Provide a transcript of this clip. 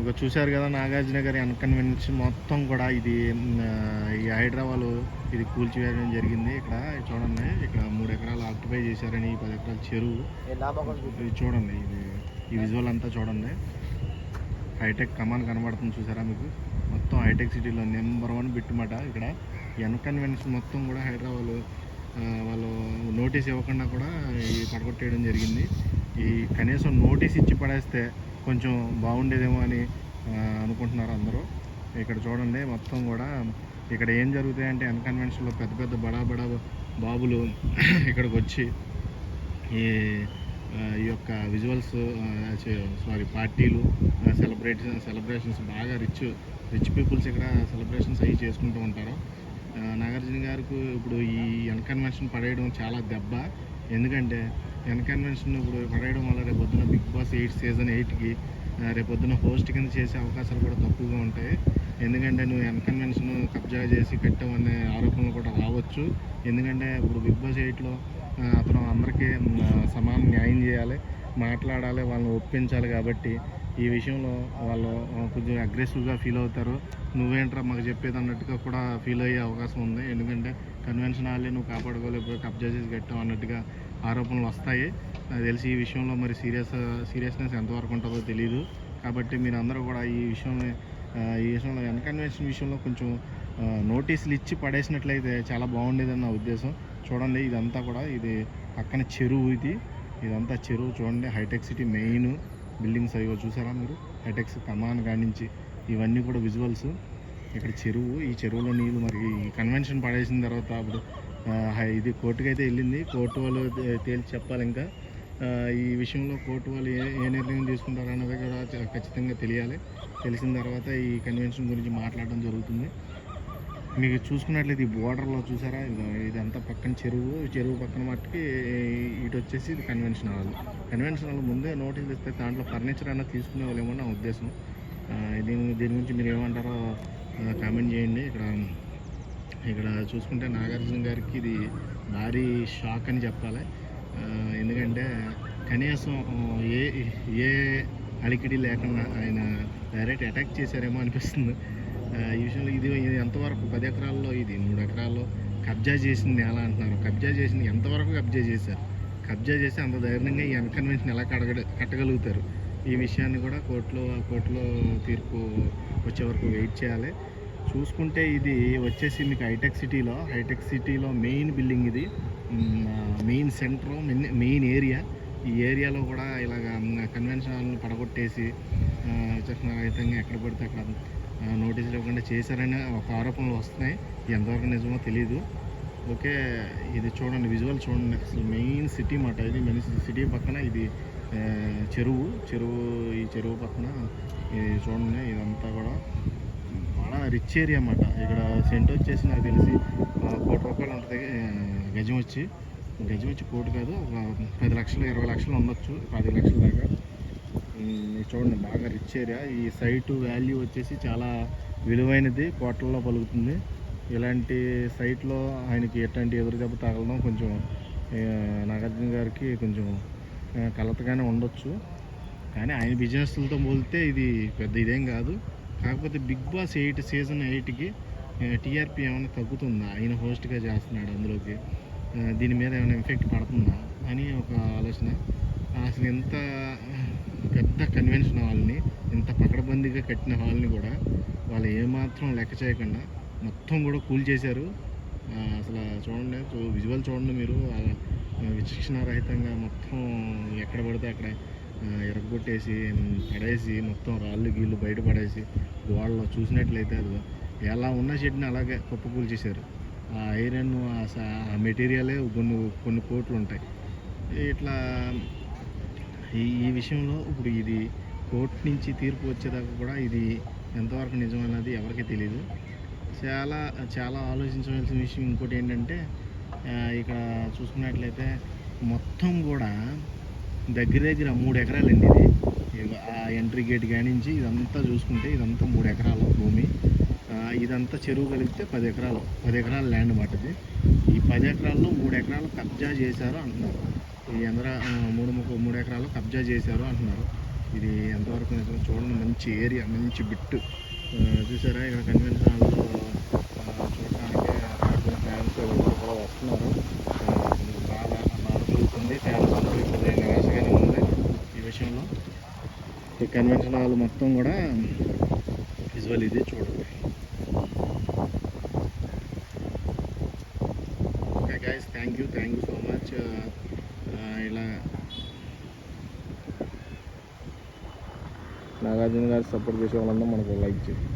ఇక చూశారు కదా నాగార్జున గారి అన్కన్వెన్షన్ మొత్తం కూడా ఇది ఈ హైదరాబాద్ ఇది కూల్చివేయడం జరిగింది. ఇక్కడ చూడండి ఇక్కడ మూడు ఎకరాలు ఆక్యుపై చేశారని ఈ పది ఎకరాల చెరువు. ఇది చూడండి ఇది ఈ విజువల్ అంతా చూడండి. హైటెక్ కమాన్ కనబడుతుంది చూసారా మీకు? మొత్తం హైటెక్ సిటీలో నెంబర్ వన్ బిట్టుమాట ఇక్కడ. ఈ అన్కన్వెన్షన్ మొత్తం కూడా హైదరాబాద్ వాళ్ళు నోటీస్ ఇవ్వకుండా కూడా ఈ పడగొట్టేయడం జరిగింది. ఈ కనీసం నోటీస్ ఇచ్చి పడేస్తే కొంచెం బాగుండేదేమో అని అనుకుంటున్నారు అందరూ. ఇక్కడ చూడండి మొత్తం కూడా ఇక్కడ ఏం జరుగుతాయంటే అన్కన్వెన్షన్లో పెద్ద పెద్ద బడా బడా బాబులు ఇక్కడికి వచ్చి ఈ ఈ యొక్క విజువల్స్ సారీ పార్టీలు సెలబ్రేషన్ సెలబ్రేషన్స్ బాగా రిచ్ రిచ్ పీపుల్స్ ఇక్కడ సెలబ్రేషన్స్ అవి చేసుకుంటూ ఉంటారు. నాగార్జున గారికి ఇప్పుడు ఈ అన్కన్వెన్షన్ పడేయడం చాలా దెబ్బ. ఎందుకంటే ఎన్కన్వెన్షన్ ఇప్పుడు పడేయడం వల్ల రేపు పొద్దున బిగ్ బాస్ ఎయిట్ సీజన్ ఎయిట్కి రేపు పొద్దున హోస్ట్ కింద చేసే అవకాశాలు కూడా తక్కువగా ఉంటాయి. ఎందుకంటే నువ్వు ఎన్కన్వెన్షన్ కబ్జా చేసి కట్టామనే ఆరోపణలు కూడా రావచ్చు. ఎందుకంటే ఇప్పుడు బిగ్ బాస్ ఎయిట్లో అతను అందరికీ సమానం సమాన న్యాయం చేయాలి మాట్లాడాలి వాళ్ళని ఒప్పించాలి కాబట్టి ఈ విషయంలో వాళ్ళు కొంచెం అగ్రెసివ్గా ఫీల్ అవుతారు. నువ్వేంట్రా మాకు చెప్పేది అన్నట్టుగా కూడా ఫీల్ అయ్యే అవకాశం ఉంది. ఎందుకంటే కన్వెన్షన్ హాల్లే నువ్వు కాపాడుకోలేకపోయి కబ్జా చేసి కట్టావు అన్నట్టుగా ఆరోపణలు వస్తాయి. నాకు తెలిసి ఈ విషయంలో మరి సీరియస్ సీరియస్నెస్ ఎంతవరకు ఉంటుందో తెలియదు కాబట్టి మీరు అందరూ కూడా ఈ విషయంలో ఈ విషయంలో అన్కన్వెన్షన్ విషయంలో కొంచెం నోటీసులు ఇచ్చి పడేసినట్లయితే చాలా బాగుండేదని నా ఉద్దేశం. చూడండి ఇదంతా కూడా ఇది పక్కన చెరువు ఇది. ఇదంతా చెరువు చూడండి హైటెక్ సిటీ మెయిన్ బిల్డింగ్స్ అవి చూసారా మీరు? హెటెక్స్ కమాన్ కానించి ఇవన్నీ కూడా విజువల్స్. ఇక్కడ చెరువు ఈ చెరువులో నీళ్ళు మరి ఈ కన్వెన్షన్ పడేసిన తర్వాత అప్పుడు హై- ఇది కోర్టుకి అయితే వెళ్ళింది. కోర్టు వాళ్ళు తేల్చి చెప్పాలి ఇంకా. ఈ విషయంలో కోర్టు వాళ్ళు ఏ ఏ నిర్ణయం తీసుకుంటారు అన్నది కూడా ఖచ్చితంగా తెలియాలి. తెలిసిన తర్వాత ఈ కన్వెన్షన్ గురించి మాట్లాడడం జరుగుతుంది. మీకు చూసుకున్నట్లయితే ఈ బోర్డర్లో చూసారా? ఇదంతా పక్కన చెరువు చెరువు పక్కన మట్టుకి ఇటు వచ్చేసి ఇది కన్వెన్షన్ హాల్. కన్వెన్షన్ హాల్ ముందే నోటీస్ ఇస్తే దాంట్లో ఫర్నిచర్ అన్న తీసుకునే వాళ్ళేమో నా ఉద్దేశం. దీని దీని గురించి మీరు ఏమంటారో కామెంట్ చేయండి. ఇక్కడ ఇక్కడ చూసుకుంటే నాగార్జున గారికి ఇది భారీ షాక్ అని చెప్పాలి. ఎందుకంటే కనీసం ఏ ఏ అలికిడి లేకుండా ఆయన డైరెక్ట్ అటాక్ చేశారేమో అనిపిస్తుంది. ఈ విషయంలో ఇది ఇది ఎంతవరకు పది ఎకరాల్లో ఇది మూడు ఎకరాల్లో కబ్జా చేసింది ఎలా అంటున్నారు? కబ్జా చేసింది ఎంతవరకు కబ్జా చేశారు? కబ్జా చేసి అంత ధైర్యంగా ఈ అన్కన్వెన్షన్ ఎలా కడగ కట్టగలుగుతారు? ఈ విషయాన్ని కూడా కోర్టులో కోర్టులో తీర్పు వచ్చే వరకు వెయిట్ చేయాలి. చూసుకుంటే ఇది వచ్చేసి మీకు హైటెక్ సిటీలో హైటెక్ సిటీలో మెయిన్ బిల్డింగ్ ఇది. Main centre main area. ఈ ఏరియాలో కూడా ఇలాగ కన్వెన్షన్ హాల్ని పడగొట్టేసి రహితంగా ఎక్కడ పడితే అక్కడ నోటీసులు ఇవ్వకుండా చేశారని ఒక ఆరోపణలు వస్తున్నాయి. ఎంతవరకు నిజమో తెలియదు ఓకే ఇది చూడండి విజువల్ చూడండి. అసలు మెయిన్ సిటీ మాట ఇది మెయిన్ సిటీ పక్కన ఇది చెరువు. చెరువు ఈ చెరువు పక్కన ఇది చూడండి ఇదంతా కూడా బాగా రిచ్ ఏరియా అన్నమాట ఇక్కడ సెంట్ వచ్చేసి నాకు తెలిసి కోటి రూపాయలు ఉంటుంది గజం వచ్చి. గజం వచ్చి కోటి కాదు ఒక పది లక్షలు ఇరవై లక్షలు ఉండొచ్చు పది లక్షల దాకా. చూడండి బాగా రిచ్ ఏరియా ఈ సైట్ వాల్యూ వచ్చేసి చాలా విలువైనది. కోట్లలో పలుకుతుంది. ఇలాంటి సైట్లో ఆయనకి ఎట్లాంటి ఎదురుదెబ్బ తగలడం కొంచెం నాగార్జున గారికి కొంచెం కలతగానే ఉండొచ్చు. కానీ ఆయన బిజినెస్లతో పోలితే ఇది పెద్ద ఇదేం కాదు. కాకపోతే బిగ్ బాస్ ఎయిట్ సీజన్ ఎయిట్కి టీఆర్పీ ఏమైనా తగ్గుతుందా? ఆయన హోస్ట్గా చేస్తున్నాడు అందులోకి. దీని మీద ఏమైనా ఎఫెక్ట్ పడుతుందా? అని ఒక ఆలోచన. అసలు ఎంత పెద్ద కన్వెన్షన్ హాల్ని ఇంత పకడబందీగా కట్టిన హాల్ని కూడా వాళ్ళు ఏమాత్రం లెక్క చేయకుండా మొత్తం కూడా కూల్ చేశారు. అసలు చూడండి విజువల్ చూడండి మీరు. విచక్షణారహితంగా మొత్తం ఎక్కడ పడితే అక్కడ ఎరగొట్టేసి పడేసి మొత్తం రాళ్ళు గీళ్ళు బయట పడేసి గోడలో చూసినట్లయితే అది ఎలా ఉన్న షెడ్ని అలాగే కుప్పకూల్ చేశారు. ఆ ఐరన్ ఆ స- ఆ మెటీరియలే కొన్ని కొన్ని కోట్లు ఉంటాయి. ఇట్లా ఈ ఈ విషయంలో ఇప్పుడు ఇది కోర్టు నుంచి తీర్పు వచ్చేదాకా కూడా ఇది ఎంతవరకు నిజమన్నది ఎవరికీ తెలియదు చాలా చాలా ఆలోచించవలసిన విషయం ఇంకోటి ఏంటంటే ఇక్కడ చూసుకున్నట్లయితే మొత్తం కూడా దగ్గర దగ్గర మూడు ఎకరాలండి ఇది. ఆ ఎంట్రీ గేట్ కానించి ఇదంతా చూసుకుంటే ఇదంతా మూడు ఎకరాల భూమి. ఇదంతా చెరువు కలిపితే పది ఎకరాలు పది ఎకరాల ల్యాండ్ మాట ఇది ఈ పది ఎకరాల్లో మూడు ఎకరాలు కబ్జా చేశారు అంటున్నారు. ఈ అందరూ మూడు ముఖ మూడు ఎకరాలు కబ్జా చేశారు అంటున్నారు. ఇది ఎంతవరకు నిజం చూడండి మంచి ఏరియా మంచి బిట్టు. చూసారా ఇక్కడ కన్వెన్షన్ హాల్లో చూడటానికి ఫ్యాన్స్ ఎవరు కూడా వస్తున్నారు. బాగా కొంచెం ఫ్యాన్స్ నిరాశగానే ఉంది ఈ విషయంలో. ఈ కన్వెన్షన్ హాల్ మొత్తం కూడా విజువల్ ఇది చూడండి. Okay guys thank you thank you so much Nagarjuna garu support చేసే వాళ్ళందరూ మనకు లైక్ చేయండి.